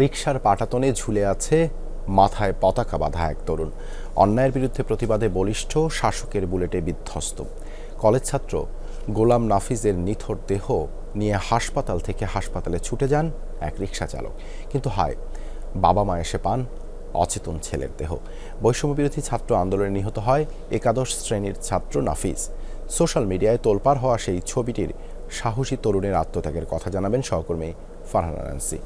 রিকশার পাটাতনে ঝুলে আছে মাথায় পতাকা বাঁধা এক তরুণ। অন্যায়ের বিরুদ্ধে প্রতিবাদে বলিষ্ঠ শাসকের বুলেটে বিধ্বস্ত। কলেজ ছাত্র গোলাম নাফিজের নিথর দেহ নিয়ে হাসপাতাল থেকে হাসপাতালে ছুটে যান এক রিকশা চালক। কিন্তু হায়, বাবা মা এসে পান অচেতন ছেলের দেহ। বৈষম্য বিরোধী ছাত্র আন্দোলনে নিহত হয় একাদশ শ্রেণির ছাত্র নাফিজ। সোশ্যাল মিডিয়ায় তোলপার হওয়া সেই ছবিটির সাহসী তরুণের আত্মত্যাগের কথা জানাবেন সহকর্মী ফারহানা নান্সি।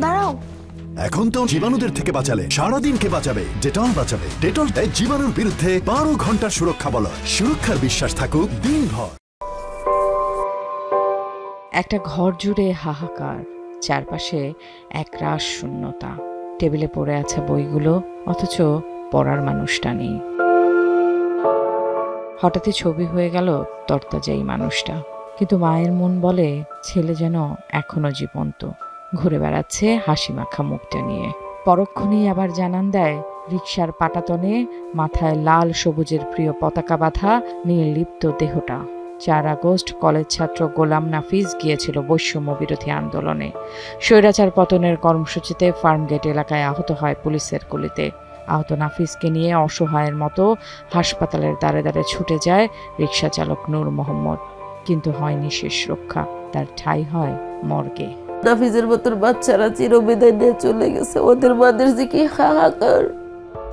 দাঁড়াও। এখন তো জীবাণুদের থেকে বাঁচালে সারাদিনকে বাঁচাবে ডেটল বাঁচাবে। ডেটল দেয় জীবাণুর বিরুদ্ধে বারো ঘণ্টার সুরক্ষা বলয় সুরক্ষার বিশ্বাস থাকুক দিনভর। একটা ঘর জুড়ে হাহাকার চারপাশে একরাশ শূন্যতা। টেবিলে পড়ে আছে বইগুলো অথচ পড়ার মানুষটা নেই। হঠাৎই ছবি হয়ে গেল তরতাজা এই মানুষটা। কিন্তু মায়ের মন বলে ছেলে যেন এখনও জীবন্ত। ঘুরে বেড়াচ্ছে হাসি মাখা মুখটা নিয়ে। পরক্ষণেই আবার জানান দেয়, রিকশার পাটাতনে মাথায় লাল সবুজের প্রিয় পতাকা বাঁধা নীললিপ্ত দেহটা। চার আগস্ট কলেজ ছাত্র গোলাম নাফিজ গিয়েছিল বৈষম্য বিরোধী আন্দোলনে। স্বৈরাচার পতনের কর্মসূচিতে ফার্মগেট এলাকায় আহত হয় পুলিশের গুলিতে। আহত নাফিজকে নিয়ে অসহায়ের মতো হাসপাতালের দ্বারে দ্বারে ছুটে যায় রিকশা চালক নূর মোহাম্মদ। কিন্তু হয়নি শেষ রক্ষা, তার ঠাঁই হয় মর্গে। নাফিজের মতন বাচ্চারা চিরবিদায় নিয়ে চলে গেছে। ওদের মাদের যে কি হাহাকার।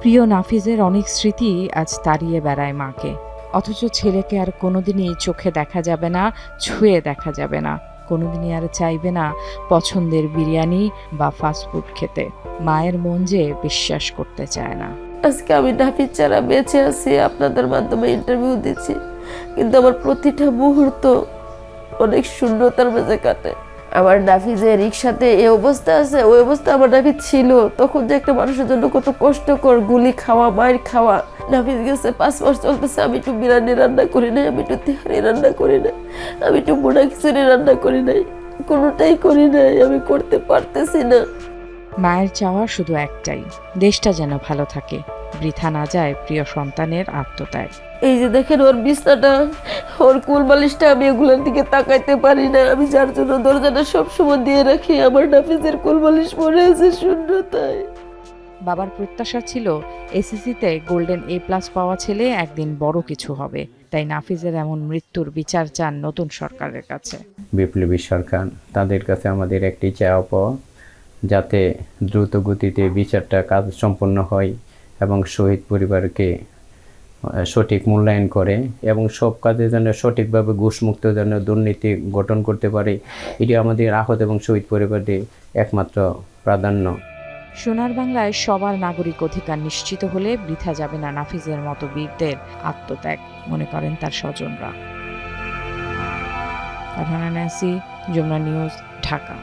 প্রিয় নাফিজের অনেক স্মৃতি আজ তাড়িয়ে বেড়ায় মাকে। অথচ ছেলেকে আর কোনোদিনই চোখে দেখা যাবে না ছুঁয়ে দেখা যাবে না। কোনোদিনই আর চাইবে না পছন্দের বিরিয়ানি বা ফাস্টফুড খেতে। মায়ের মন যে বিশ্বাস করতে চায় না। আজকে আমি নাফিজ ছাড়া বেঁচে আছি আপনাদের মাধ্যমে ইন্টারভিউ দিচ্ছি। কিন্তু আমার প্রতিটা মুহূর্ত অনেক শূন্যতার মাঝে কাটে। আমার নাফিজে রিক্সাতে এই অবস্থা আছে, ওই অবস্থা আমার নাফিজ ছিল। তখন যে একটা মানুষের জন্য কত কষ্টকর গুলি খাওয়া, মায়ের খাওয়া। নাফিজ গেছে, পাঁচ মাস চলতেছে, আমি একটু বিরিয়ানি রান্না করি নাই, আমি একটু তেহারি রান্না করি নাই, আমি একটু মোড়া খিচুড়ি রান্না করি নাই, কোনোটাই করি নাই, আমি করতে পারতেছি না। মায়ের চাওয়া শুধু একটাই, দেশটা যেন ভালো থাকে। বৃথা না যায় প্রিয় সন্তানের আত্মত্যাগ। এই যে দেখেন ওর বিছনাটা ওর কুল বালিশটা আমি এগুলোর দিকে তাকাইতে পারি না। আমি যার জন্য দরজাটা সবসময় দিয়ে রাখি আমার নাফিসের কুল বালিশ পড়ে আছে শূন্যতায়। বাবার প্রত্যাশা ছিল এসএসসিতে গোল্ডেন এ প্লাস পাওয়া ছেলে একদিন বড় কিছু হবে। তাই নাফিজের এমন মৃত্যুর বিচার চান নতুন সরকারের কাছে। বিপ্লবী সরকার তাদের কাছে আমাদের একটি চাওয়া পাওয়া যাতে দ্রুত গতিতে বিচারটা কাজ সম্পন্ন হয়। এবং শহীদ পরিবারকে সঠিক মূল্যায়ন করে এবং সব কাজের জন্য সঠিকভাবে ঘুষমুক্ত যেন দুর্নীতি গঠন করতে পারে, এটি আমাদের আহত এবং শহীদ পরিবারদের একমাত্র প্রাধান্য। সোনার বাংলায় সবার নাগরিক অধিকার নিশ্চিত হলে বৃথা যাবে না নাফিজের মতো বীরদের আত্মত্যাগ, মনে করেন তার স্বজনরা। নিউজ, ঢাকা।